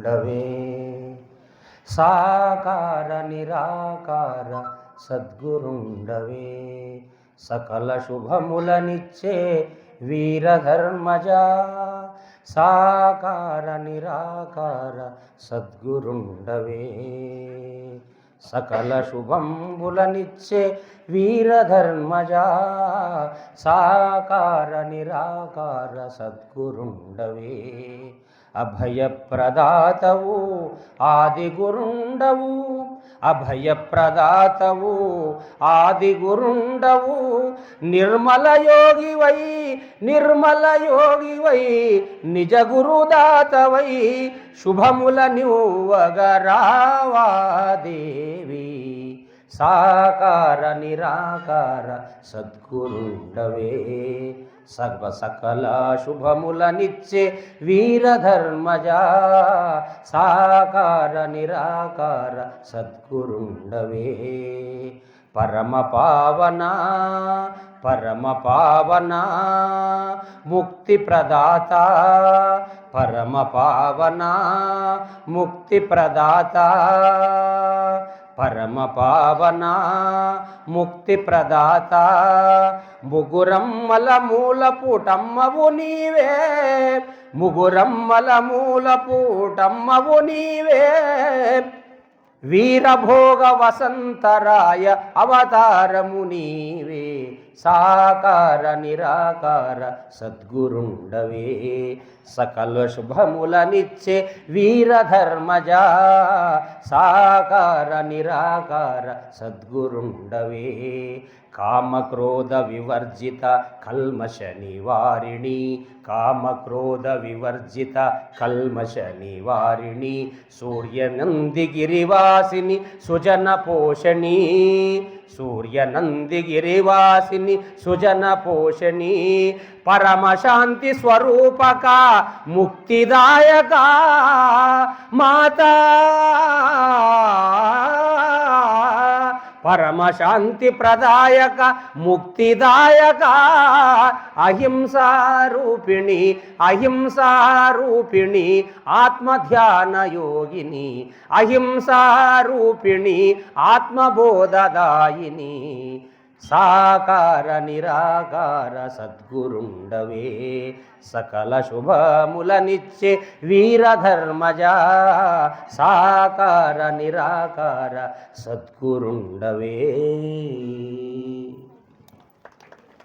సద్గురుండవే సాకార నిరాకార సద్గురుండవే. సకల శుభములనిచ్చే వీరధర్మజ. సాకార నిరాకార సద్గురుండవే. సకల శుభంబులనిచ్చే వీరధర్మజా సాకార నిరాకార సద్గురుండవే. అభయప్రదాతవు ఆది గురుండవు అభయప్రదాతవు ఆది గురుండవు నిర్మల యోగివై నిర్మల యోగివై నిజ గురుదాతవై శుభముల నివ్వగరావా దేవి సాకార నిరాకార సద్గురుండవే. సర్వ సకల శుభములనిచ్చే వీరధర్మజా సాకార నిరాకార సద్గురుండవే. పరమ పావన పరమ పావన ముక్తి ప్రదాత పరమ పావన ముక్తి ప్రదాత. పరమ పావన ముక్తి ప్రదాత ముగురమ్మల మూల పూటమ్మవు నీవే ముగురమ్మల మూల పూటమ్మవు నీవే. వీరభోగ వసంతరాయ అవతారము నీవే. సాకార నిరాకార సద్గురుండవే. సకల శుభములనిచ్చే వీరధర్మజా సాకార నిరాకార సద్గురుండవే. కామక్రోధ వివర్జిత కల్మష నివారిణి కామక్రోధ వివర్జిత కల్మష నివారిణి సూర్యనందిగిరివాసిని సుజన పోషణీ సూర్యనందిగిరివాసిని సుజన పోషణి పరమశాంతి స్వరూపక ముక్తిదాయక మాతా. పరమశాంతి ప్రదాయక ముక్తిదాయక అహింసారూపిణి అహింసారూపిణి ఆత్మధ్యాన యోగిని అహింసారూపిణి ఆత్మబోధదాయిని. సాకార నిరాకార సద్గురుండవే సకల శుభములనిచ్చే వీరధర్మజా సాకార నిరాకార సద్గురుండవే.